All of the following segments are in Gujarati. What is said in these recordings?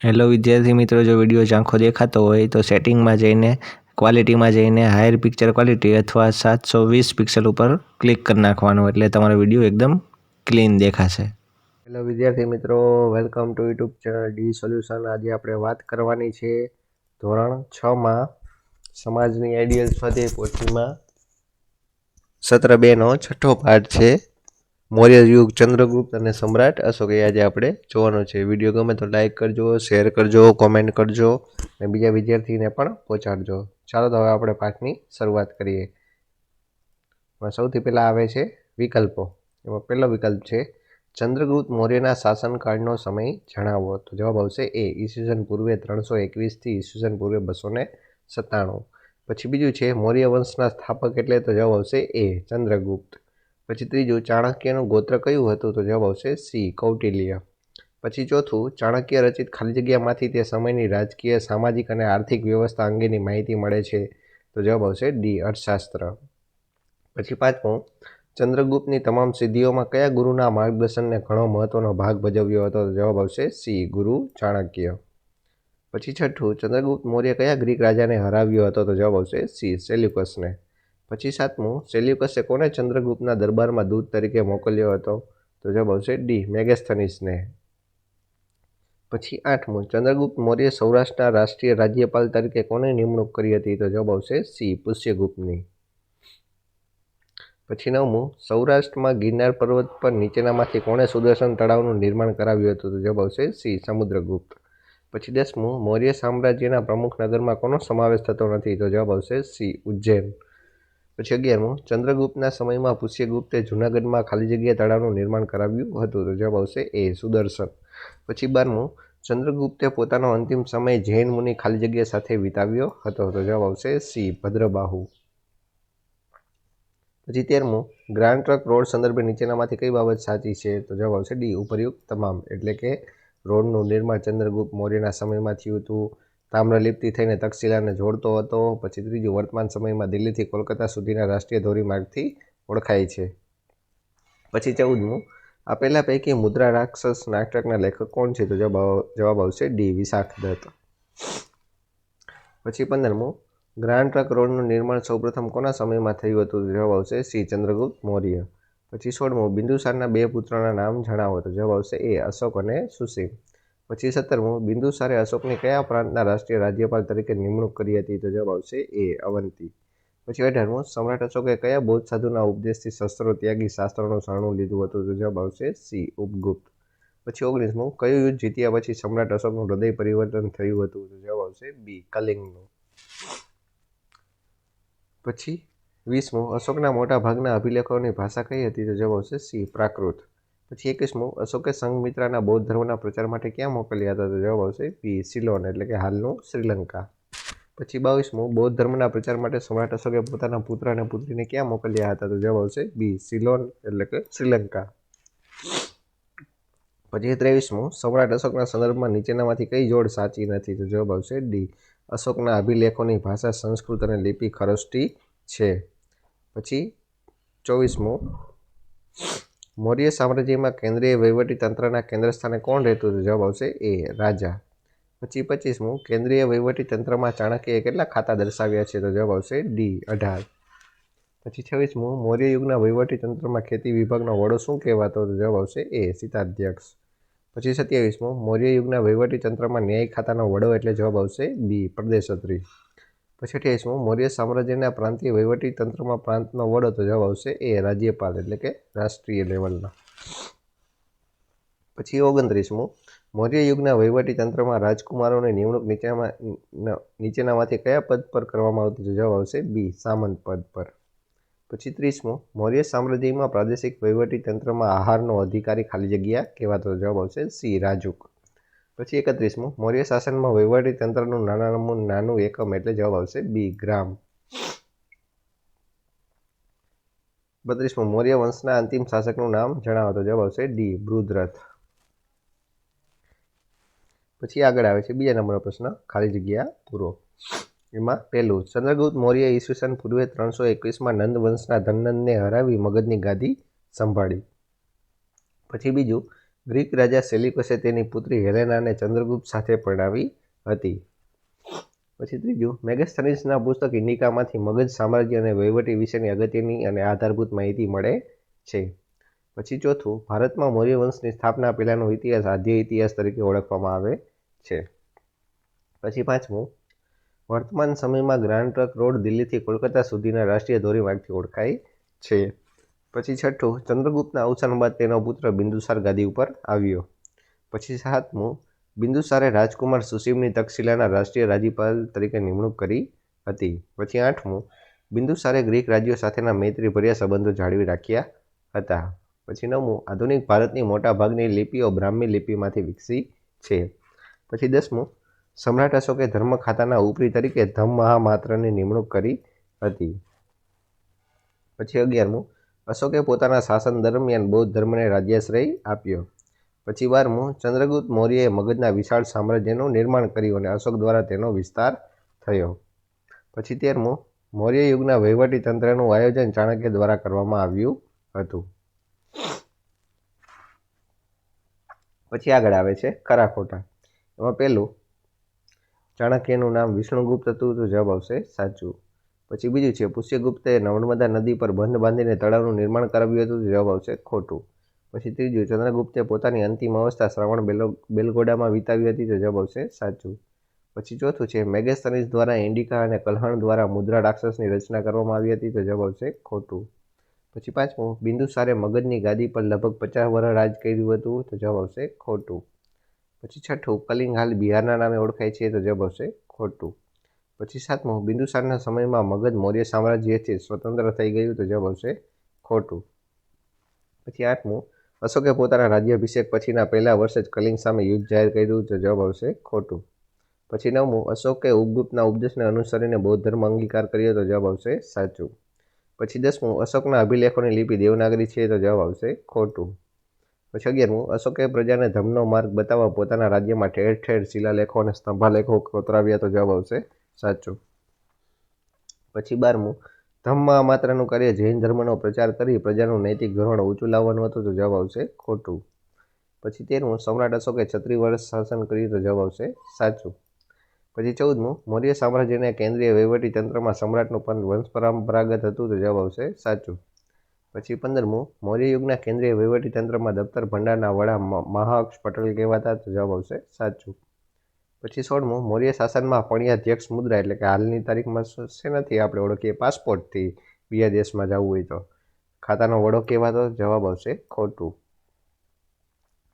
હેલો વિદ્યાર્થી મિત્રો, જો વીડિયો ઝાંખો દેખાતો હોય તો સેટિંગમાં જઈને ક્વોલિટીમાં જઈને હાયર પિક્ચર ક્વોલિટી અથવા સાતસો વીસ પિક્સલ ઉપર ક્લિક કરી નાખવાનું એટલે તમારો વીડિયો એકદમ ક્લીન દેખાશે. હેલો વિદ્યાર્થી મિત્રો welcome to YouTube D solution આજે આપણે વાત કરવાની છે ધોરણ છમાં સમાજની આઈડિયલ સ્વાધ્યાય પોથીમાં સત્ર બેનો છઠ્ઠો પાઠ છે. મૌર્ય યુગ ચંદ્રગુપ્ત અને સમ્રાટ અશોક એ આજે આપણે જોવાનો છે. વીડિયો ગમે તો લાઈક કરજો શેર કરજો કોમેન્ટ કરજો અને બીજા વિદ્યાર્થીને પણ પહોંચાડજો. ચાલો તો હવે આપણે પાઠની શરૂઆત કરીએ. એમાં સૌથી પહેલાં આવે છે વિકલ્પો. એમાં પહેલો વિકલ્પ છે, ચંદ્રગુપ્ત મૌર્યના શાસનકાળનો સમય જણાવો. તો જવાબ આવશે એ, ઈસવીસન પૂર્વે ત્રણસો એકવીસથી ઈસવીસન પૂર્વે બસો ને સત્તાણું. પછી બીજું છે, મૌર્ય વંશના સ્થાપક એટલે તો જવાબ આવશે એ, ચંદ્રગુપ્ત. પછી ત્રીજું, ચાણક્યનું ગોત્ર કયું હતું? તો જવાબ આવશે સી, કૌટિલ્ય. પછી ચોથું, ચાણક્ય રચિત ખાલી જગ્યામાંથી તે સમયની રાજકીય, સામાજિક અને આર્થિક વ્યવસ્થા અંગેની માહિતી મળે છે. તો જવાબ આવશે ડી, અર્થશાસ્ત્ર. પછી પાંચમું, ચંદ્રગુપ્તની તમામ સિદ્ધિઓમાં કયા ગુરુના માર્ગદર્શનને ઘણો મહત્વનો ભાગ ભજવ્યો હતો? તો જવાબ આવશે સી, ગુરુ ચાણક્ય. પછી છઠ્ઠું, ચંદ્રગુપ્ત મૌર્ય કયા ગ્રીક રાજાને હરાવ્યો હતો? તો જવાબ આવશે સી, સેલ્યુકસને. પછી સાતમું સેલ્યુકસે કોને ચંદ્રગુપ્તના દરબારમાં દૂત તરીકે મોકલ્યો હતો? તો જવાબ આવશે ડી, મેગેસ્થનીસને. પછી આઠમું, ચંદ્રગુપ્ત મૌર્ય સૌરાષ્ટ્રના રાષ્ટ્રીય રાજ્યપાલ તરીકે કોને નિમણૂક કરી હતી? તો જવાબ આવશે સી, પુષ્યગુપ્તની. પછી નવમું, સૌરાષ્ટ્રમાં ગિરનાર પર્વત પર નીચેનામાંથી કોણે સુદર્શન તળાવનું નિર્માણ કરાવ્યું હતું? તો જવાબ આવશે સી, સમુદ્રગુપ્ત. પછી દસમું, મૌર્ય સામ્રાજ્યના પ્રમુખ નગરમાં કોનો સમાવેશ થતો નથી? તો જવાબ આવશે સી, ઉજ્જૈન. પછી અગિયારમું, ચંદ્રગુપ્તના સમયમાં પુષ્યગુપ્તે જૂનાગઢમાં ખાલી જગ્યા તળાવનું નિર્માણ કરાવ્યું હતું તો જવાબ આવશે એ, સુદર્શન. પછી બારમું, ચંદ્રગુપ્તે પોતાનો અંતિમ સમય જૈન મુનિ ખાલી જગ્યા સાથે વિતાવ્યો હતો તો જવાબ આવશે સી, ભદ્રબાહુ. પછી તેરમું, ગ્રાન્ડ ટ્રક રોડ સંદર્ભે નીચેનામાંથી કઈ બાબત સાચી છે તો જવાબ આવશે ડી, ઉપરયુક્ત તમામ. એટલે કે રોડનું નિર્માણ ચંદ્રગુપ્ત મૌર્યના સમયમાં થયું હતું. તામ્રલિપ્તિ થઈને તક્ષશિલાને જોડતો હતો. પછી ત્રીજું વર્તમાન સમયમાં દિલ્હીથી કોલકાતા સુધીના રાષ્ટ્રીય ધોરીમાર્ગથી ઓળખાય છે. પછી ચૌદમું આપેલા પૈકી મુદ્રા રાક્ષસ નાટકના લેખક કોણ છે? તો જવાબ આવશે ડી વિશાખ દત્ત પછી પંદરમું, ગ્રાન્ડ ટ્રક રોડનું નિર્માણ સૌપ્રથમ કોના સમયમાં થયું હતું? જવાબ આવશે શ્રી ચંદ્રગુપ્ત મૌર્ય. પછી સોળમું, બિંદુસારના બે પુત્રોના નામ જણાવો. તો જવાબ આવશે એ, અશોક અને સુસીમ પછી સત્તરમું બિંદુસારે અશોકને કયા પ્રાંતના રાષ્ટ્રીય રાજ્યપાલ તરીકે નિમણૂક કરી હતી તો જવાબ આવશે એ, અવંતી. પછી અઢારમું, સમ્રાટ અશોકે કયા બૌદ્ધ સાધુના ઉપદેશથી શસ્ત્રો ત્યાગી શાસ્ત્રોનું શરણું લીધું હતું તો જવાબ આવશે સી, ઉપગુપ્ત. પછી ઓગણીસમું, કયું યુદ્ધ જીત્યા પછી સમ્રાટ અશોકનું હૃદય પરિવર્તન થયું હતું તો જવાબ આવશે બી, કલિંગનું. પછી વીસમું, અશોકના મોટા ભાગના અભિલેખોની ભાષા કઈ હતી તો જવાબ આવશે સી, પ્રાકૃત. પછી એકવીસમું અશોકે સંઘમિત્રાના બૌદ્ધ ધર્મના પ્રચાર માટે ક્યાં મોકલ્યા હતા? તો જવાબ આવશે બી સિલોન એટલે કે હાલનું શ્રીલંકા. પછી બાવીસમું, બૌદ્ધ ધર્મના પ્રચાર માટે સમ્રાટ અશોકે પોતાના પુત્ર અને પુત્રીને ક્યાં મોકલ્યા હતા? તો જવાબ આવશે બી. સિલોન એટલે કે શ્રીલંકા. પછી ત્રેવીસમું, સમ્રાટ અશોકના સંદર્ભમાં નીચેનામાંથી કઈ જોડ સાચી નથી? તો જવાબ આવશે ડી. અશોકના અભિલેખોની ભાષા, સંસ્કૃત અને લિપિ ખરસ્ટી છે. પછી ચોવીસમું મૌર્ય સામ્રાજ્યમાં કેન્દ્રીય વહીવટી તંત્રના કેન્દ્રસ્થાને કોણ રહેતું હતું? જવાબ આવશે એ રાજા. પછી પચીસમું, કેન્દ્રીય વહીવટી તંત્રમાં ચાણક્યએ કેટલા ખાતા દર્શાવ્યા છે? તો જવાબ આવશે ડી, અઢાર. પછી છવ્વીસમું, મૌર્ય યુગના વહીવટી તંત્રમાં ખેતી વિભાગનો વડો શું કહેવાતો? તો જવાબ આવશે એ સીતાધ્યક્ષ પછી સત્યાવીસમું, મૌર્ય યુગના વહીવટી તંત્રમાં ન્યાય ખાતાનો વડો એટલે જવાબ આવશે બી, પ્રદેશત્રી. પછી અઠ્યાવીસમું, મૌર્ય સામ્રાજ્યના પ્રાંતીય વહીવટી તંત્રમાં પ્રાંતનો વડો તો જવાબ આવશે એ રાજ્યપાલ એટલે કે રાષ્ટ્રીય લેવલના. પછી ઓગણત્રીસમું, મૌર્ય યુગના વહીવટી તંત્રમાં રાજકુમારોની નિમણૂક નીચેમાં નીચેનામાંથી કયા પદ પર કરવામાં આવતી જવાબ આવશે બી, સામંત પદ પર. પછી ત્રીસમું, મૌર્ય સામ્રાજ્યમાં પ્રાદેશિક વહીવટી તંત્રમાં આહારનો અધિકારી ખાલી જગ્યા કહેવાતો જવાબ આવશે સી, રાજુક. પછી એકત્રીસમું. મૌર્ય શાસનમાં વહીવટી તંત્રનું નાનામાં નાનું એકમ એટલે જવાબ આવશે બી ગ્રામ. બત્રીસમું. મૌર્ય વંશના અંતિમ શાસકનું નામ જણાવો તો જવાબ આવશે ડી બૃદ્રથ. પછી આગળ આવે છે બીજા નંબરનો પ્રશ્ન. ખાલી જગ્યા પૂરો. એમાં પહેલું, ચંદ્રગુપ્ત મૌર્ય ઈસવીસન પૂર્વે ત્રણસો એકવીસમાં નંદ વંશના ધનનંદને હરાવી મગધની ગાદી સંભાળી. પછી બીજું ગ્રીક રાજા સેલિકસે તેની પુત્રી હેલેનાને ચંદ્રગુપ્ત સાથે પરણાવી હતી. પછી ત્રીજું, મેગેસ્થનીસના પુસ્તક ઇન્ડિકામાંથી મગજ સામ્રાજ્ય અને વહીવટી વિશેની અગત્યની અને આધારભૂત માહિતી મળે છે. પછી ચોથું, ભારતમાં મૌર્ય વંશની સ્થાપના પહેલાંનો ઇતિહાસ આદ્ય ઇતિહાસ તરીકે ઓળખવામાં આવે છે. પછી પાંચમું, વર્તમાન સમયમાં ગ્રાન્ડ ટ્રક રોડ દિલ્હીથી કોલકાતા સુધીના રાષ્ટ્રીય ધોરીમાર્ગથી ઓળખાય છે. પછી છઠ્ઠું, ચંદ્રગુપ્તના અવસાન બાદ તેનો પુત્ર બિંદુસાર ગાદી ઉપર આવ્યો. પછી સાતમું, બિંદુસારે રાજકુમાર સુશીમની તક્ષશિલાના રાષ્ટ્રીય રાજ્યપાલ તરીકે નિમણૂક કરી હતી. પછી આઠમું, બિંદુસારે ગ્રીક રાજ્યો સાથેના મૈત્રીભર્યા સંબંધો જાળવી રાખ્યા હતા. પછી નવમું, આધુનિક ભારતની મોટા ભાગની લિપિઓ બ્રાહ્મી લિપિમાંથી વિકસી છે. પછી દસમું, સમ્રાટ અશોકે ધર્મ ખાતાના ઉપરી તરીકે ધમ મહામાત્રની નિમણૂક કરી હતી. પછી અગિયારમું અશોકે પોતાના શાસન દરમિયાન બૌદ્ધ ધર્મને રાજ્યાશ્રય આપ્યો. પછી બારમું ચંદ્રગુપ્ત મૌર્યએ મગજના વિશાળ સામ્રાજ્યનું નિર્માણ કર્યું અને અશોક દ્વારા તેનો વિસ્તાર થયો. પછી તેરમું મૌર્ય યુગના વહીવટી તંત્રનું આયોજન ચાણક્ય દ્વારા કરવામાં આવ્યું હતું. પછી આગળ આવે છે ખરા ખોટા એમાં પહેલું, ચાણક્યનું નામ વિષ્ણુગુપ્ત હતું, તો જવાબ આવશે સાચું. પછી બીજું છે પુષ્યગુપ્તે નર્મદા નદી પર બંધ બાંધીને તળાવનું નિર્માણ કરાવ્યું હતું, જવાબ આવશે ખોટું. પછી ત્રીજું, ચંદ્રગુપ્તે પોતાની અંતિમ અવસ્થા શ્રવણ બેલો, બેલગોડામાં વિતાવી હતી, તો જવાબ આવશે સાચું. પછી ચોથું છે મેગેસ્થનીસ દ્વારા ઇન્ડિકા અને કલહણ દ્વારા મુદ્રા રાક્ષસની રચના કરવામાં આવી હતી, તો જવાબ આવશે ખોટું. પછી પાંચમું, બિંદુસારે મગજની ગાદી પર લગભગ પચાસ વર્ષ રાજ કર્યું હતું, તો જવાબ આવશે ખોટું. પછી છઠ્ઠું કલિંગ હાલ બિહારના નામે ઓળખાય છે, તો જવાબ આવશે ખોટું. પછી સાતમું બિંદુસારના સમયમાં મગધ મૌર્ય સામ્રાજ્યથી સ્વતંત્ર થઈ ગયું તો જવાબ આવશે ખોટું. પછી આઠમું, અશોકે પોતાના રાજ્યાભિષેક પછીના પહેલા વર્ષે જ કલિંગ સામે યુદ્ધ જાહેર કર્યું તો જવાબ આવશે ખોટું. પછી નવમું, અશોકે ઉપગુપ્તના ઉપદેશને અનુસરીને બૌદ્ધ ધર્મ અંગીકાર કર્યો તો જવાબ આવશે સાચું. પછી દસમું, અશોકના અભિલેખોની લિપિ દેવનાગરી છે તો જવાબ આવશે ખોટું. પછી અગિયારમું, અશોકે પ્રજાને ધર્મનો માર્ગ બતાવવા પોતાના રાજ્યમાં ઠેર ઠેર શિલાલેખો અને સ્તંભાલેખો કોતરાવ્યા તો જવાબ આવશે સાચું. પછી બારમું ધમ્મમાં માત્રનું કાર્ય જૈન ધર્મનો પ્રચાર કરી પ્રજાનું નૈતિક ધોરણ ઊંચું લાવવાનું હતું તો જવાબ આવશે ખોટું. પછી તેરમું, સમ્રાટ અશોકે છત્રી વર્ષ શાસન કર્યું તો જવાબ આવશે સાચું. પછી ચૌદમું, મૌર્ય સામ્રાજ્યના કેન્દ્રીય વહીવટી તંત્રમાં સમ્રાટનું પણ વંશ પરંપરાગત હતું તો જવાબ આવશે સાચું. પછી પંદરમું, મૌર્ય યુગના કેન્દ્રીય વહીવટી તંત્રમાં દફતર ભંડારના વડા મહાક્ષ પટેલ કહેવાતા તો જવાબ આવશે સાચું. પછી સોળમું, મૌર્ય શાસનમાં પણ્યાધ્યક્ષ મુદ્રા એટલે કે હાલની તારીખમાં શેનાથી આપણે ઓળખીએ પાસપોર્ટથી બીજા દેશમાં જવું હોય તો. ખાતાનો વડો કહેવાતો જવાબ આવશે ખોટું.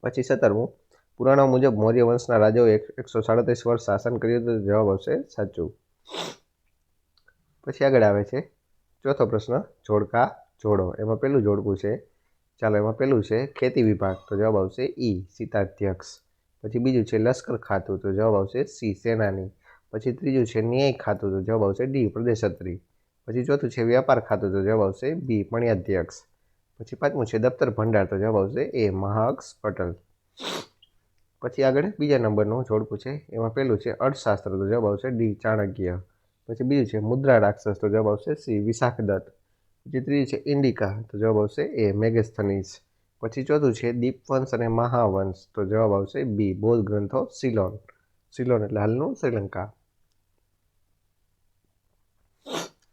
પછી સત્તરમું, પુરાણો મુજબ મૌર્ય વંશના રાજાઓ એક, એકસો સાડત્રીસ વર્ષ શાસન કર્યું તો જવાબ આવશે સાચું. પછી આગળ આવે છે ચોથો પ્રશ્ન, જોડકા, જોડો. એમાં પહેલું જોડકું છે. ચાલો એમાં પહેલું છે ખેતી વિભાગ. તો જવાબ આવશે ઈ, સીતાધ્યક્ષ. પછી બીજું છે લશ્કર ખાતું, તો જવાબ આવશે સી, સેનાની. પછી ત્રીજું છે ન્યાય ખાતું, તો જવાબ આવશે ડી, પ્રદેશત્રી. પછી ચોથું છે વ્યાપાર ખાતું, તો જવાબ આવશે બી પણ્યાધ્યક્ષ પછી પાંચમું છે દફતર ભંડાર, તો જવાબ આવશે એ મહાક્ષ પટલ. પછી આગળ બીજા નંબરનું જોડકું છે, એમાં પહેલું છે અર્થશાસ્ત્ર, તો જવાબ આવશે ડી, ચાણક્ય. પછી બીજું છે મુદ્રા રાક્ષસ, તો જવાબ આવશે સી વિશાખ દત્ત પછી ત્રીજું છે ઇન્ડિકા, તો જવાબ આવશે એ મેગેસ્થનીસ પછી ચોથું છે દીપવંશ અને મહાવંશ. તો જવાબ આવશે બી, બૌદ્ધ ગ્રંથો સિલોન. સિલોન એટલે હાલનું શ્રીલંકા.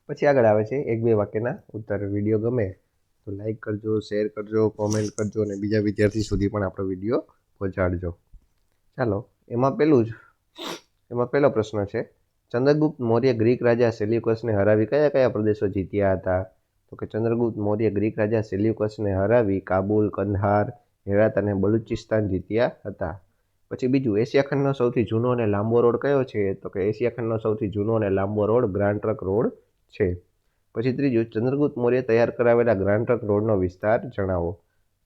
પછી આગળ આવે છે એક બે વાક્યના ઉત્તર. વીડિયો ગમે તો લાઈક કરજો શેર કરજો કોમેન્ટ કરજો અને બીજા વિદ્યાર્થી સુધી પણ આપણો વીડિયો પહોંચાડજો. ચાલો, એમાં પહેલું જ, એમાં પહેલો પ્રશ્ન છે. ચંદ્રગુપ્ત મૌર્ય ગ્રીક રાજા સેલ્યુકસને હરાવી કયા કયા પ્રદેશો જીત્યા હતા? તો કે ચંદ્રગુપ્ત મૌર્ય ગ્રીક રાજા સેલ્યુકસને હરાવી કાબુલ, કંધાર, હેરાત અને બલુચિસ્તાન જીત્યા હતા. પછી બીજું, એશિયા ખંડનો સૌથી જૂનો અને લાંબો રોડ કયો છે? તો કે એશિયા ખંડનો સૌથી જૂનો અને લાંબો રોડ ગ્રાન્ડ ટ્રક રોડ છે. પછી ત્રીજું, ચંદ્રગુપ્ત મૌર્ય તૈયાર કરાવેલા ગ્રાન્ડ ટ્રક રોડનો વિસ્તાર જણાવો.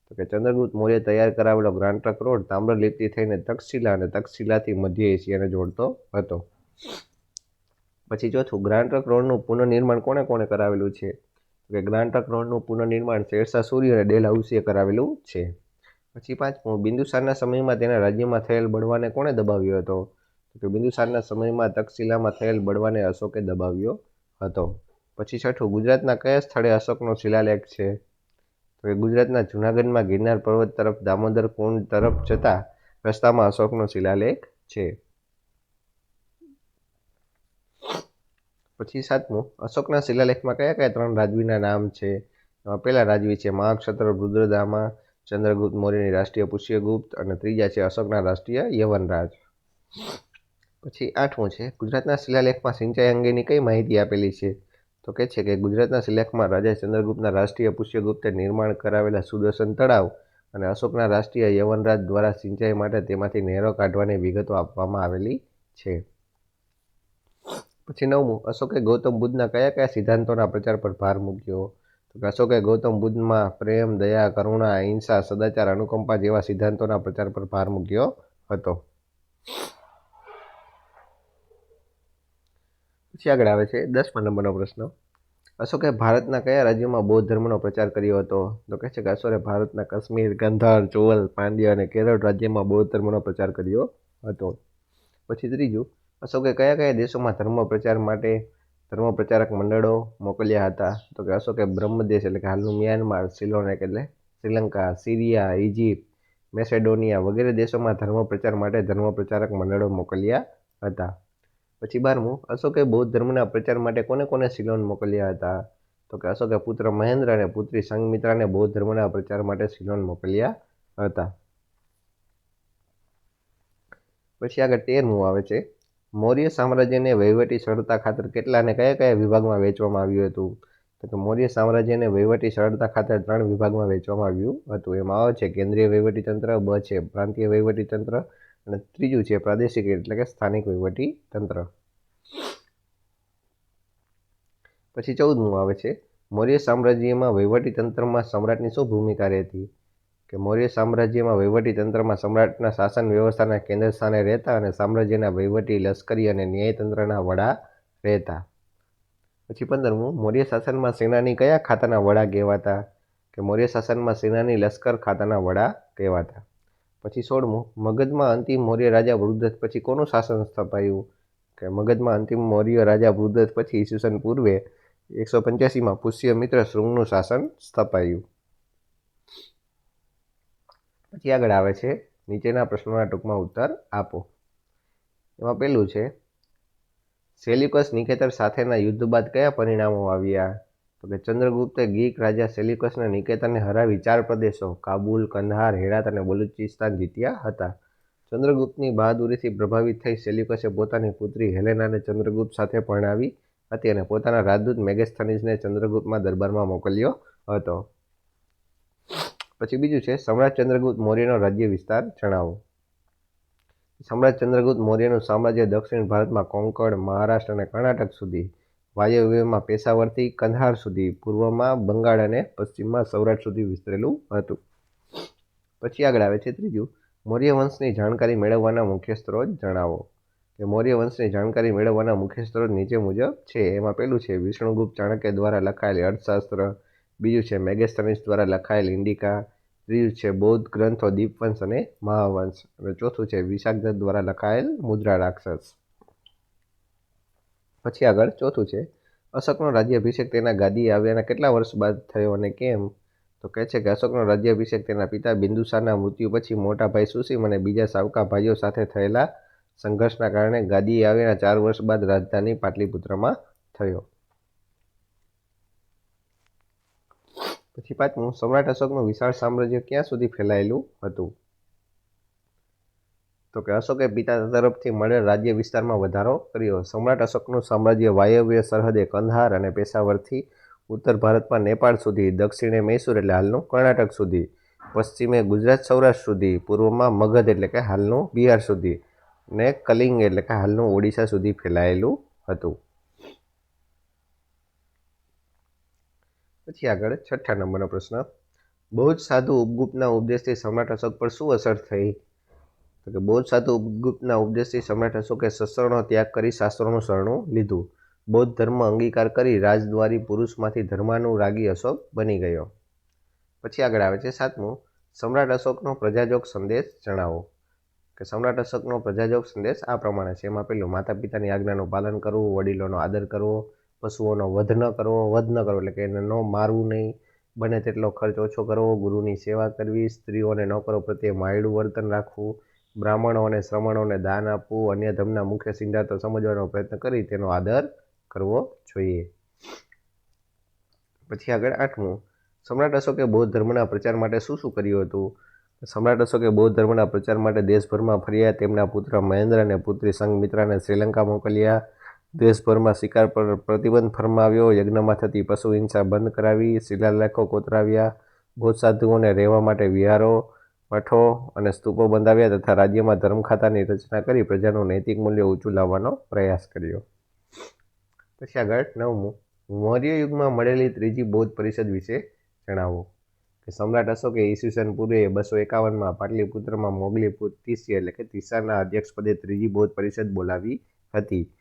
તો કે ચંદ્રગુપ્ત મૌર્ય તૈયાર કરાવેલો ગ્રાન્ડ ટ્રક રોડ તામ્રલિપ્તિ થઈને તક્ષશિલા અને તક્ષશિલાથી મધ્ય એશિયાને જોડતો હતો. પછી ચોથું, ગ્રાન્ડ ટ્રક રોડનું પુનઃનિર્માણ કોણે કોણે કરાવેલું છે? કે ગ્રાન્ડ ટ્રક રોડનું પુનઃનિર્માણ શેરશાહ સૂરી અને ડેલ હાઉસીએ કરાવેલું છે. પછી પાંચમું, બિંદુસારના સમયમાં તેના રાજ્યમાં થયેલ બળવાને કોણે દબાવ્યો હતો? તો કે બિંદુસારના સમયમાં તક્ષશિલામાં થયેલ બળવાને અશોકે દબાવ્યો હતો. પછી છઠ્ઠું, ગુજરાતના કયા સ્થળે અશોકનો શિલાલેખ છે? તો કે ગુજરાતના જૂનાગઢમાં ગિરનાર પર્વત તરફ, દામોદર કુંડ તરફ જતા રસ્તામાં અશોકનો શિલાલેખ છે. પછી સાતમું, અશોકના શિલાલેખમાં કયા કયા ત્રણ રાજવીના નામ છે? પહેલા રાજવી છે મહાક્ષત્ર, રુદ્રદામા, ચંદ્રગુપ્ત મૌર્યની રાષ્ટ્રીય પુષ્યગુપ્ત અને ત્રીજા છે અશોકના રાષ્ટ્રીય યવનરાજ. પછી આઠમું છે, ગુજરાતના શિલાલેખમાં સિંચાઈ અંગેની કઈ માહિતી આપેલી છે? તો કે છે કે ગુજરાતના શિલાલેખમાં રાજા ચંદ્રગુપ્તના રાષ્ટ્રીય પુષ્યગુપ્તે નિર્માણ કરાવેલા સુદર્શન તળાવ અને અશોકના રાષ્ટ્રીય યવનરાજ દ્વારા સિંચાઈ માટે તેમાંથી નહેરો કાઢવાની વિગતો આપવામાં આવેલી છે. પછી નવમું, અશોકે ગૌતમ બુદ્ધના કયા કયા સિદ્ધાંતોના પ્રચાર પર ભાર મૂક્યો? તો કે અશોકે ગૌતમ બુદ્ધમાં પ્રેમ, દયા, કરુણા, અહિંસા, સદાચાર, અનુકંપા જેવા સિદ્ધાંતોના પ્રચાર પર ભાર મૂક્યો હતો. પછી આગળ આવે છે દસમા નંબરનો પ્રશ્ન. અશોકે ભારતના કયા રાજ્યોમાં બૌદ્ધ ધર્મનો પ્રચાર કર્યો હતો? તો કહે છે કે અશોરે ભારતના કાશ્મીર, ગંધાર, ચોવલ, પાંડ્ય અને કેરળ રાજ્યમાં બૌદ્ધ ધર્મનો પ્રચાર કર્યો હતો. પછી ત્રીજું અશોકે કયા કયા દેશોમાં ધર્મ પ્રચાર માટે ધર્મ પ્રચારક મંડળો મોકલ્યા હતા? તો કે અશોકે બ્રહ્મદેશ એટલે કે હાલનું મ્યાનમાર સિલોન એટલે શ્રીલંકા, સિરિયા ઇજિપ્ત મેસેડોનિયા વગેરે દેશોમાં ધર્મ પ્રચાર માટે ધર્મ પ્રચારક મંડળો મોકલ્યા હતા. પછી બારમું, અશોકે બૌદ્ધ ધર્મના પ્રચાર માટે કોને કોને સિલોન મોકલ્યા હતા? તો કે અશોકે પુત્ર મહેન્દ્ર અને પુત્રી સંગમિત્રાને બૌદ્ધ ધર્મના પ્રચાર માટે સિલોન મોકલ્યા હતા. પછી આગળ તેરમું આવે છે. મૌર્ય સામ્રાજ્યને વહીવટી સરળતા ખાતર કેટલા અને કયા કયા વિભાગમાં વહેંચવામાં આવ્યું હતું? તો કે મૌર્ય સામ્રાજ્યને વહીવટી સરળતા ખાતર ત્રણ વિભાગમાં વહેંચવામાં આવ્યું હતું. એમાં આવે છે કેન્દ્રીય વહીવટીતંત્ર બ છે પ્રાંતીય વહીવટીતંત્ર અને ત્રીજું છે પ્રાદેશિક એટલે કે સ્થાનિક વહીવટીતંત્ર પછી ચૌદમું આવે છે. મૌર્ય સામ્રાજ્યમાં વહીવટીતંત્રમાં સમ્રાટની શું ભૂમિકા રહેતી? કે મૌર્ય સામ્રાજ્યમાં વહીવટી તંત્રમાં સમ્રાટના શાસન વ્યવસ્થાના કેન્દ્ર સ્થાને રહેતા અને સામ્રાજ્યના વહીવટી, લશ્કરી અને ન્યાયતંત્રના વડા રહેતા. પછી પંદરમું, મૌર્ય શાસનમાં સેનાની કયા ખાતાના વડા કહેવાતા? કે મૌર્ય શાસનમાં સેનાની લશ્કર ખાતાના વડા કહેવાતા? પછી સોળમું, મગધમાં અંતિમ મૌર્ય રાજા વૃદ્ધત પછી કોનું શાસન સ્થપાયું? કે મગધમાં અંતિમ મૌર્ય રાજા વૃદ્ધ પછી ઈસવીસન પૂર્વે એકસો પંચ્યાસીમાં પુષ્યમિત્ર શૃંગનું શાસન સ્થપાયું. પછી આગળ આવે છે. નીચેના પ્રશ્નોના ટૂંકમાં ઉત્તર આપો. એમાં પહેલું છે સેલ્યુકસ નિકેતર સાથેના યુદ્ધ બાદ કયા પરિણામો આવ્યા? તો કે ચંદ્રગુપ્તે ગ્રીક રાજા સેલ્યુકસને નિકેતરને હરાવી ચાર પ્રદેશો કાબુલ કંદહાર હેરાત અને બલુચિસ્તાન જીત્યા હતા. ચંદ્રગુપ્તની બહાદુરીથી પ્રભાવિત થઈ સેલ્યુકસે પોતાની પુત્રી હેલેનાને ચંદ્રગુપ્ત સાથે પરણાવી હતી અને પોતાના રાજદૂત મેગેસ્થનીસને ચંદ્રગુપ્તમાં દરબારમાં મોકલ્યો હતો. પછી બીજું છે, સમ્રાટ ચંદ્રગુપ્ત મૌર્યનો રાજ્ય વિસ્તાર જણાવો. સમ્રાટ ચંદ્રગુપ્ત મૌર્યનું સામ્રાજ્ય દક્ષિણ ભારતમાં કોંકણ, મહારાષ્ટ્ર અને કર્ણાટક સુધી, વાયવ્યમાં પેશાવરથી કંધાર સુધી, પૂર્વમાં બંગાળ અને પશ્ચિમમાં સૌરાષ્ટ્ર સુધી વિસ્તરેલું હતું. પછી આગળ આવે છે ત્રીજું, મૌર્ય વંશની જાણકારી મેળવવાના મુખ્ય સ્ત્રોત જણાવો. કે મૌર્ય વંશની જાણકારી મેળવવાના મુખ્ય સ્ત્રોત નીચે મુજબ છે. એમાં પહેલું છે, વિષ્ણુગુપ્ત ચાણક્ય દ્વારા લખાયેલ અર્થશાસ્ત્ર બીજું છે મેગેસ્ટનીસ દ્વારા લખાયેલ ઇન્ડિકા, ત્રીજું છે બૌદ્ધ ગ્રંથો, દીપવંશ અને મહાવંશ. અને ચોથું છે વિશાખદત્ત દ્વારા લખાયેલ મુદ્રા રાક્ષસ. પછી આગળ ચોથું છે, અશોકનો રાજ્યાભિષેક તેના ગાદી આવ્યાના કેટલા વર્ષ બાદ થયો અને કેમ? તો કહે છે કે અશોકનો રાજ્યાભિષેક તેના પિતા બિંદુસારના મૃત્યુ પછી મોટા ભાઈ સુસીમ અને બીજા સાવકા ભાઈઓ સાથે થયેલા સંઘર્ષના કારણે ગાદી આવ્યાના ચાર વર્ષ બાદ રાજધાની પાટલીપુત્રમાં થયો. પછી પાંચમું સમ્રાટ અશોકનું વિશાળ સામ્રાજ્ય ક્યાં સુધી ફેલાયેલું હતું? તો કે અશોકે પિતા તરફથી મળેલ રાજ્ય વિસ્તારમાં વધારો કર્યો. સમ્રાટ અશોકનું સામ્રાજ્ય વાયવ્ય સરહદે કંધાર અને પેશાવરથી ઉત્તર ભારતમાં નેપાળ સુધી, દક્ષિણે મૈસૂર એટલે હાલનું કર્ણાટક સુધી, પશ્ચિમે ગુજરાત સૌરાષ્ટ્ર સુધી, પૂર્વમાં મગધ એટલે કે હાલનું બિહાર સુધી ને કલિંગ એટલે કે હાલનું ઓડિશા સુધી ફેલાયેલું હતું. પછી આગળ છઠ્ઠા નંબરનો પ્રશ્ન. બહુ જ સાધુ ઉપગુપ્તના ઉપદેશથી સમ્રાટ અશોક પર શું અસર થઈ? તો કે બૌદ્ધ સાધુ ઉપગુપ્તના ઉપદેશથી સમ્રાટ અશોકે શસ્ત્રનો ત્યાગ કરી શાસ્ત્રોનું શરણું લીધું. બૌદ્ધ ધર્મ અંગીકાર કરી રાજદ્વારી પુરુષમાંથી ધર્માનું રાગી અશોક બની ગયો. પછી આગળ આવે છે સાતમું. સમ્રાટ અશોકનો પ્રજાજોગ સંદેશ જણાવો. કે સમ્રાટ અશોકનો પ્રજાજોગ સંદેશ આ પ્રમાણે છે. એમાં પેલું માતા પિતાની આજ્ઞાનું પાલન કરવું, વડીલોનો આદર કરવો પશુઓનો વધ ન કરવો, વધ ન કરવો એટલે કે એને ન મારવું નહીં. બને તેટલો ખર્ચ ઓછો કરવો, ગુરુની સેવા કરવી, સ્ત્રીઓને નોકરો પ્રત્યે માયડું વર્તન રાખવું, બ્રાહ્મણો અને શ્રમણોને દાન આપવું, અન્ય ધર્મના મુખ્ય સિદ્ધાંતો સમજવાનો પ્રયત્ન કરી તેનો આદર કરવો જોઈએ. પછી આગળ આઠમું. સમ્રાટ અશોકે બૌદ્ધ ધર્મના પ્રચાર માટે શું શું કર્યું હતું? સમ્રાટ અશોકે બૌદ્ધ ધર્મના પ્રચાર માટે દેશભરમાં ફર્યા, તેમના પુત્ર મહેન્દ્ર અને પુત્રી સંઘમિત્રાને શ્રીલંકા મોકલ્યા. દેશભરમાં શિકાર પર પ્રતિબંધ ફરમાવ્યો. યજ્ઞમાં થતી પશુ હિંસા બંધ કરાવી, શિલાલેખો કોતરાવ્યા. બૌદ્ધ સાધુઓને રહેવા માટે વિહારો, મઠો અને સ્તૂપો બંધાવ્યા તથા રાજ્યમાં ધર્મખાતાની રચના કરી પ્રજાનું નૈતિક મૂલ્ય ઊંચું લાવવાનો પ્રયાસ કર્યો. પછી આગળ નવમું. મૌર્ય યુગમાં મળેલી ત્રીજી બૌદ્ધ પરિષદ વિશે જણાવો. કે સમ્રાટ અશોકે ઈસવીસન પૂર્વે બસો એકાવનમાં પાટલીપુત્રમાં મોગલી તીસ્ય એટલે કે તિસાના અધ્યક્ષપદે ત્રીજી બૌદ્ધ પરિષદ બોલાવી હતી.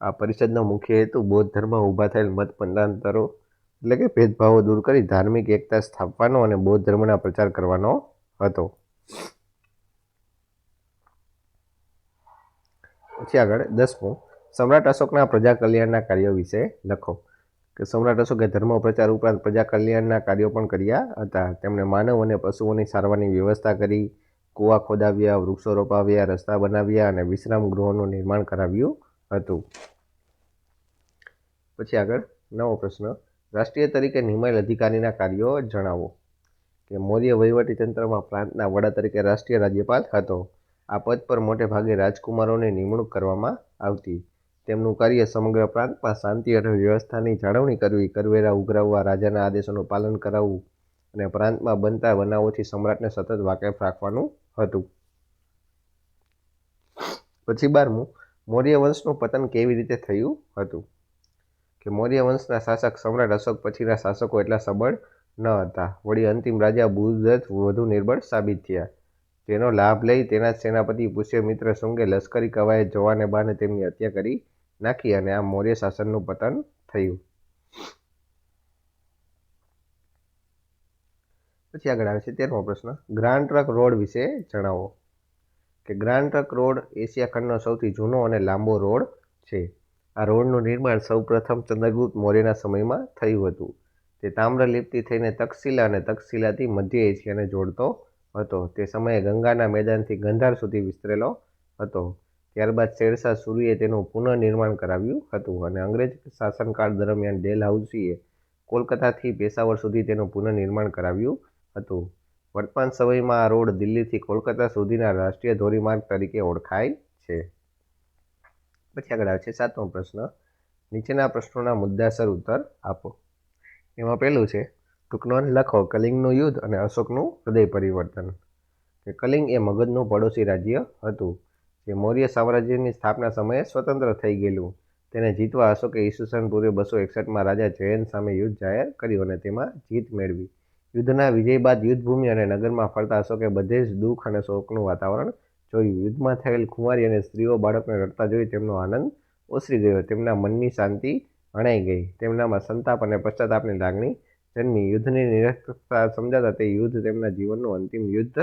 આ પરિષદનો મુખ્ય હેતુ બૌદ્ધ ધર્મમાં ઊભા થયેલ મત પંડાંતરો એટલે કે ભેદભાવો દૂર કરી ધાર્મિક એકતા સ્થાપવાનો અને બૌદ્ધ ધર્મના પ્રચાર કરવાનો હતો. પછી આગળ દસમું, સમ્રાટ અશોકના પ્રજા કલ્યાણના કાર્યો વિશે લખો. કે સમ્રાટ અશોકે ધર્મ પ્રચાર ઉપરાંત પ્રજા કલ્યાણના કાર્યો પણ કર્યા હતા. તેમણે માનવ અને પશુઓની સારવારની વ્યવસ્થા કરી, કૂવા ખોદાવ્યા, વૃક્ષો રોપાવ્યા, રસ્તા બનાવ્યા અને વિશ્રામ ગૃહોનું નિર્માણ કરાવ્યું. હતું. પછી આગળ નવો પ્રશ્ન. રાષ્ટ્રીય તરીકે નિમાયેલ અધિકારીના કાર્યો જણાવો. કે મૌર્ય વહીવટી તંત્રમાં પ્રાંતના વડા તરીકે રાષ્ટ્રીય રાજ્યપાલ હતો. આ પદ પર મોટે ભાગે રાજકુમારોની નિમણૂક કરવામાં આવતી. તેમનું કાર્ય સમગ્ર પ્રાંતમાં શાંતિ અને વ્યવસ્થાની જાળવણી કરવી, કરવેરા ઉઘરાવવા, રાજાના આદેશોનું પાલન કરાવવું અને પ્રાંતમાં બનતા બનાવોથી સમ્રાટને સતત વાકેફ રાખવાનું હતું. પછી બારમું. મૌર્ય વંશનું પતન કેવી રીતે થયું હતું? કે મૌર્ય વંશના શાસક સમ્રાટ અશોક પછીના શાસકો એટલા સબળ ન હતા. વળી અંતિમ રાજા બુદ્ધદત્ત વધુ નિર્બળ સાબિત થયા. તેનો લાભ લઈ તેના સેનાપતિ પુષ્યમિત્ર શુંગે લશ્કરી કવાયત જવાને બહાને તેમની હત્યા કરી નાખી અને આ મૌર્ય શાસનનું પતન થયું. પછી આગળ આવે છે તેરમો પ્રશ્ન. ગ્રાન્ડ ટ્રક રોડ વિશે જણાવો. કે ગ્રાન્ડ રોડ એશિયા ખંડનો સૌથી જૂનો અને લાંબો રોડ છે. આ રોડનું નિર્માણ સૌપ્રથમ ચંદ્રગુપ્ત મૌર્યના સમયમાં થયું હતું. તે તામ્રલિપ્તિ થઈને તક્ષશિલા અને તક્ષશિલાથી મધ્ય એશિયાને જોડતો હતો. તે સમયે ગંગાના મેદાનથી ગંધાર સુધી વિસ્તરેલો હતો. ત્યારબાદ શેરશાહ સૂરીએ તેનું પુનઃનિર્માણ કરાવ્યું હતું અને અંગ્રેજ શાસનકાળ દરમિયાન ડેલહાઉસીએ કોલકાતાથી પેશાવર સુધી તેનું પુનઃનિર્માણ કરાવ્યું હતું. વર્તમાન સમયમાં આ રોડ દિલ્હીથી કોલકાતા સુધીના રાષ્ટ્રીય ધોરીમાર્ગ તરીકે ઓળખાય છે. પછી આગળ આવે છે સાતમો પ્રશ્ન. નીચેના પ્રશ્નોના મુદ્દાસર ઉત્તર આપો. એમાં પહેલું છે ટૂંક લખો કલિંગનું યુદ્ધ અને અશોકનું હૃદય પરિવર્તન. કે કલિંગ એ મગધનું પડોશી રાજ્ય હતું, જે મૌર્ય સામ્રાજ્યની સ્થાપના સમયે સ્વતંત્ર થઈ ગયેલું. તેને જીતવા અશોકે ઈસવીસન પૂર્વે બસો એકસઠમાં રાજા જયંત સામે યુદ્ધ જાહેર કર્યું અને તેમાં જીત મેળવી. યુદ્ધના વિજય બાદ યુદ્ધભૂમિ અને નગરમાં ફરતા અશોકે બધે જ દુઃખ અને શોકનું વાતાવરણ જોયું. યુદ્ધમાં થયેલ ખુમારી અને સ્ત્રીઓ બાળકને રડતા જોઈ તેમનો આનંદ ઓસરી ગયો. તેમના મનની શાંતિ અણાઈ ગઈ. તેમનામાં સંતાપ અને પશ્ચાતાપની લાગણી જન્મી. યુદ્ધની નિરર્થકતા સમજાતા તે યુદ્ધ તેમના જીવનનું અંતિમ યુદ્ધ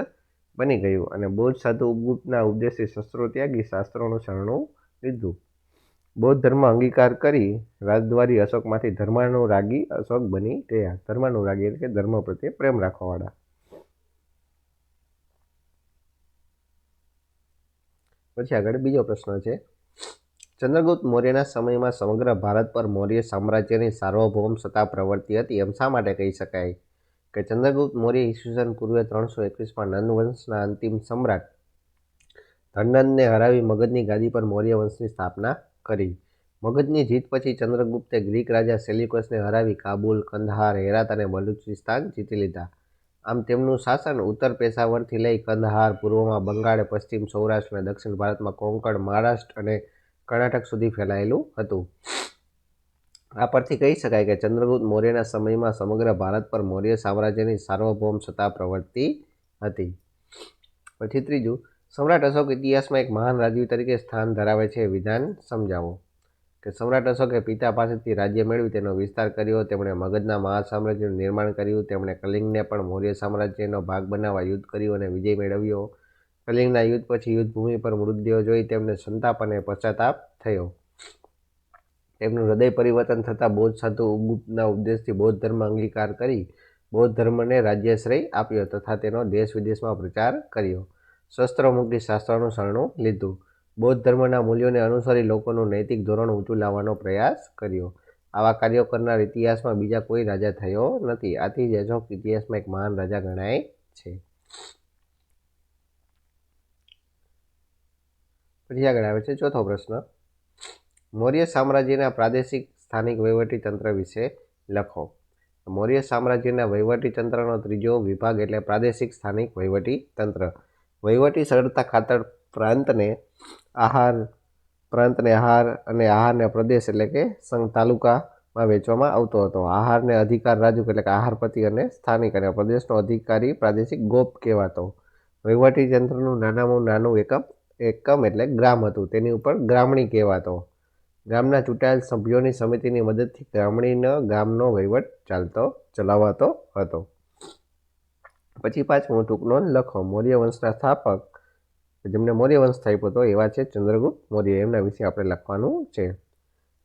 બની ગયું અને બૌદ્ધ સાધુ ઉપગુપ્તના ઉપદેશથી શસ્ત્રો ત્યાગી શાસ્ત્રોનું શરણું લીધું. બૌદ્ધ ધર્મ અંગીકાર કરી રાજદ્વારી અશોકમાંથી ધર્માનુરાગી અશોક બની ગયા. ધર્માનુરાગી એટલે કે ધર્મ પ્રત્યે પ્રેમ રાખવાવાળા. પછી આગળ બીજો પ્રશ્ન છે. ચંદ્રગુપ્ત મૌર્યના સમયમાં સમગ્ર ભારત પર મૌર્ય સામ્રાજ્યની સાર્વભૌમ સત્તા પ્રવર્તી હતી. એમ શા માટે કહી શકાય? કે ચંદ્રગુપ્ત મૌર્ય ઈસવીસન પૂર્વે ત્રણસો એકવીસમાં નંદ વંશના અંતિમ સમ્રાટ ધનનંદને હરાવી મગધની ગાદી પર મૌર્ય વંશની સ્થાપના કરી. મગધની જીત પછી ચંદ્રગુપ્તે ગ્રીક રાજા સેલ્યુકસને હરાવી કાબુલ કંદહાર હેરાત અને બલુચિસ્તાન જીતી લીધા. આમ તેમનું શાસન ઉત્તર પેશાવરથી લઈ કંદહાર પૂર્વમાં બંગાળ, પશ્ચિમ સૌરાષ્ટ્ર અને દક્ષિણ ભારતમાં કોંકણ, મહારાષ્ટ્ર અને કર્ણાટક સુધી ફેલાયેલું હતું. આ પરથી કહી શકાય કે ચંદ્રગુપ્ત મૌર્યના સમયમાં સમગ્ર ભારત પર મૌર્ય સામ્રાજ્યની સાર્વભૌમ સત્તા પ્રવર્તી હતી. પછી ત્રીજું સમ્રાટ અશોક ઇતિહાસમાં એક મહાન રાજવી તરીકે સ્થાન ધરાવે છે વિધાન સમજાવો. કે સમ્રાટ અશોકે પિતા પાસેથી રાજ્ય મેળવી તેનો વિસ્તાર કર્યો, તેમણે મગધના મહાસામ્રાજ્યનું નિર્માણ કર્યું, તેમણે કલિંગને પણ મૌર્ય સામ્રાજ્યનો ભાગ બનાવવા યુદ્ધ કર્યું અને વિજય મેળવ્યો. કલિંગના યુદ્ધ પછી યુદ્ધભૂમિ પર મૃતદેહો જોઈ તેમને સંતાપ અને પશ્ચાતાપ થયો. તેમનું હૃદય પરિવર્તન થતાં બૌદ્ધ સાધુ ગુપ્તના ઉપદેશથી બૌદ્ધ ધર્મ અંગીકાર કરી બૌદ્ધ ધર્મને રાજ્યાશ્રય આપ્યો તથા તેનો દેશ વિદેશમાં પ્રચાર કર્યો. શસ્ત્ર શાસ્ત્રોનું શરણું લીધું. બૌદ્ધ ધર્મના મૂલ્યોને અનુસરી લોકોનું નૈતિક ધોરણ ઊંચું લાવવાનો પ્રયાસ કર્યો. આવા કાર્યો કરનાર ઇતિહાસમાં બીજા કોઈ રાજા થયો નથી. આથી જ અજોક ઇતિહાસમાં એક મહાન રાજા ગણાય છે. પછી આગળ આવે છે ચોથો પ્રશ્ન. મૌર્ય સામ્રાજ્યના પ્રાદેશિક સ્થાનિક વહીવટી તંત્ર વિશે લખો. મૌર્ય સામ્રાજ્યના વહીવટી તંત્રનો ત્રીજો વિભાગ એટલે પ્રાદેશિક સ્થાનિક વહીવટી તંત્ર વહીવટી સરળતા ખાતર પ્રાંતને આહાર પ્રાંતને આહાર અને આહારને પ્રદેશ એટલે કે સંઘ તાલુકામાં વેચવામાં આવતો હતો. આહારને અધિકાર રાજુ એટલે કે આહારપતિ અને સ્થાનિક અને પ્રદેશનો અધિકારી પ્રાદેશિક ગોપ કહેવાતો. વહીવટી તંત્રનું નાનામાં નાનું એકમ એકમ એટલે ગ્રામ હતું. તેની ઉપર ગ્રામણી કહેવાતો. ગામના ચૂંટાયેલ સભ્યોની સમિતિની મદદથી ગ્રામણીનો ગામનો વહીવટ ચાલતો, ચલાવાતો હતો. પછી પાંચમું ટૂંક નોંધ લખો. મૌર્ય વંશના સ્થાપક. જેમને મૌર્ય વંશ સ્થાપ્યો હતો એવા છે ચંદ્રગુપ્ત મૌર્ય. એમના વિશે આપણે લખવાનું છે.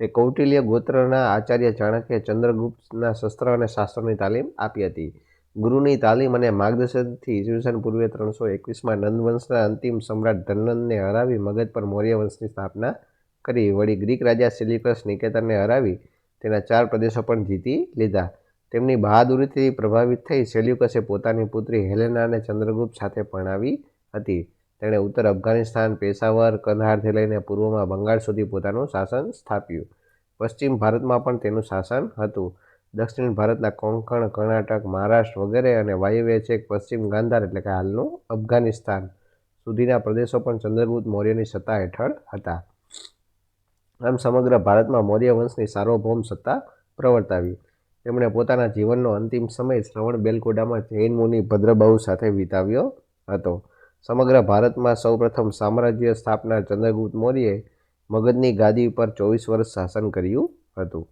એ કૌટિલ્ય ગોત્રના આચાર્ય ચાણક્ય ચંદ્રગુપ્તના શસ્ત્ર અને શાસ્ત્રોની તાલીમ આપી હતી. ગુરુની તાલીમ અને માર્ગદર્શનથી ઈસવીસન પૂર્વે ત્રણસો એકવીસમાં નંદવંશના અંતિમ સમ્રાટ ધનનંદને હરાવી મગધ પર મૌર્ય વંશની સ્થાપના કરી. વળી ગ્રીક રાજા સિલિકસ નિકેતનને હરાવી તેના ચાર પ્રદેશો પણ જીતી લીધા. તેમની બહાદુરીથી પ્રભાવિત થઈ સેલ્યુકસે પોતાની પુત્રી હેલેનાને ચંદ્રગુપ્ત સાથે પરણાવી હતી. તેણે ઉત્તર અફઘાનિસ્તાન પેશાવર કંદહારથી લઈને પૂર્વમાં બંગાળ સુધી પોતાનું શાસન સ્થાપ્યું. પશ્ચિમ ભારતમાં પણ તેનું શાસન હતું. દક્ષિણ ભારતના કોંકણ, કર્ણાટક, મહારાષ્ટ્ર વગેરે અને વાયવ્ય છેક પશ્ચિમ ગાંધાર એટલે કે હાલનું અફઘાનિસ્તાન સુધીના પ્રદેશો પણ ચંદ્રગુપ્ત મૌર્યની સત્તા હેઠળ હતા. આમ સમગ્ર ભારતમાં મૌર્ય વંશની સાર્વભૌમ સત્તા પ્રવર્તાવી. તેમણે પોતાના જીવનનો અંતિમ સમય શ્રવણ બેલકોડામાં જૈન મુનિ ભદ્રબાહુ સાથે વિતાવ્યો હતો. સમગ્ર ભારતમાં સૌપ્રથમ સામ્રાજ્ય સ્થાપનાર ચંદ્રગુપ્ત મૌર્યએ મગધની ગાદી પર ચોવીસ વર્ષ શાસન કર્યું હતું.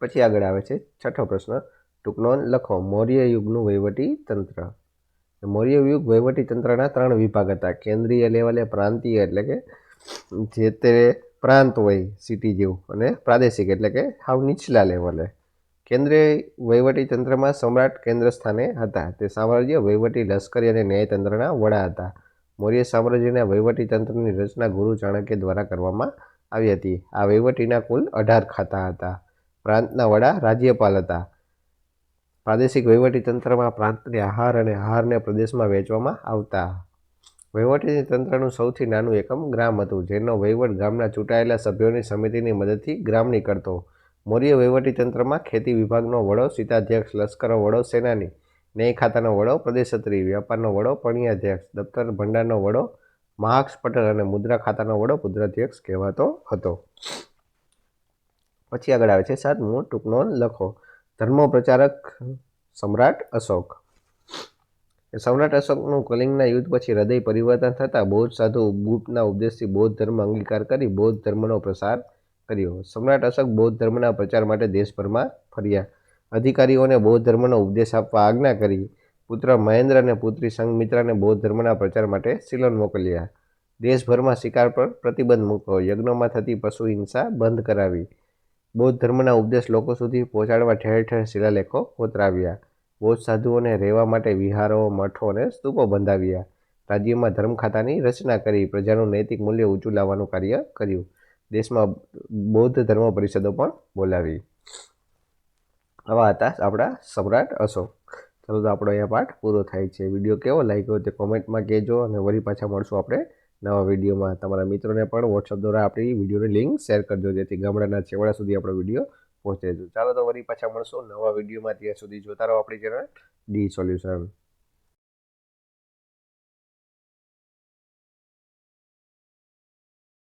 પછી આગળ આવે છે છઠ્ઠો પ્રશ્ન. ટૂંકનો લખો. મૌર્ય યુગનું વહીવટી તંત્ર. મૌર્ય યુગ વહીવટી તંત્રના ત્રણ વિભાગ હતા. કેન્દ્રીય લેવલે પ્રાંતીય એટલે કે જે તે પ્રાંત હોય સિટી જેવું અને પ્રાદેશિક એટલે કે હાવ નીચલા લેવલે કેન્દ્રીય વહીવટી તંત્રમાં સમ્રાટ કેન્દ્ર સ્થાને હતા. તે સામ્રાજ્ય વહીવટી, લશ્કરી અને ન્યાયતંત્રના વડા હતા. મૌર્ય સામ્રાજ્યના વહીવટી તંત્રની રચના ગુરુ ચાણક્ય દ્વારા કરવામાં આવી હતી. આ વહીવટીના કુલ અઢાર ખાતા હતા. પ્રાંતના વડા રાજ્યપાલ હતા. પ્રાદેશિક વહીવટી તંત્રમાં પ્રાંતને આહાર અને આહારને પ્રદેશમાં વહેંચવામાં આવતા વહીવટી તંત્રનું સૌથી નાનું એકમ ગ્રામ હતું, જેનો વહીવટ ગામના ચૂંટાયેલા સભ્યોની સમિતિની મદદથી ગ્રામની કરતો. મૌર્ય વહીવટી તંત્રમાં ખેતી વિભાગનો વડો, સીતાધ્યક્ષ લશ્કરો વડો, સેનાની ન્યાય ખાતાનો વડો, પ્રદેશત્રી વ્યાપારનો વડો, પણિયાધ્યક્ષ દફતર ભંડારનો વડો મહાક્ષ પટેલ અને મુદ્રા ખાતાનો વડો મુદ્રાધ્યક્ષ કહેવાતો હતો. પછી આગળ આવે છે સાતમું ટૂંકનો લખો. ધર્મ પ્રચારક સમ્રાટ અશોક. સમ્રાટ અશોકનું કલિંગના યુદ્ધ પછી હૃદય પરિવર્તન થતાં બૌદ્ધ સાધુ ગુપ્તના ઉપદેશથી બૌદ્ધ ધર્મ અંગીકાર કરી બૌદ્ધ ધર્મનો પ્રસાર કર્યો. સમ્રાટ અશોક બૌદ્ધ ધર્મના પ્રચાર માટે દેશભરમાં ફર્યા. અધિકારીઓને બૌદ્ધ ધર્મનો ઉપદેશ આપવા આજ્ઞા કરી. પુત્ર મહેન્દ્ર અને પુત્રી સંઘમિત્રાને બૌદ્ધ ધર્મના પ્રચાર માટે સિલોન મોકલ્યા. દેશભરમાં શિકાર પર પ્રતિબંધ મૂક્યો. યજ્ઞોમાં થતી પશુ હિંસા બંધ કરાવી. બૌદ્ધ ધર્મના ઉપદેશ લોકો સુધી પહોંચાડવા ઠેર ઠેર શિલાલેખો કોતરાવ્યા બૌદ્ધ સાધુઓને રહેવા માટે વિહારો, મઠો અને સ્તૂપો બંધાવ્યા. રાજ્યમાં ધર્મ ખાતાની રચના કરી પ્રજાનું નૈતિક મૂલ્ય ઊંચું લાવવાનું કાર્ય કર્યું. દેશમાં બૌદ્ધ ધર્મ પરિષદો પણ બોલાવી. આવા હતા આપણા સમ્રાટ અશોક. ચાલો તો આપણો અહીંયા પાઠ પૂરો થાય છે. વીડિયો કેવો લાગ્યો તે કોમેન્ટમાં કહેજો અને વળી પાછા મળશું આપણે નવા વિડીયોમાં. તમારા મિત્રોને પણ વોટ્સઅપ દ્વારા આપણી વિડીયોની લિંક શેર કરજો, જેથી ગામડાના છેવાડા સુધી આપણો વીડિયો પહોંચે છે. ચાલો તો વળી પાછા મળશું નવા વિડીયોમાં. ત્યાં સુધી જોતા રહો આપણી ચેનલ ડી સોલ્યુશન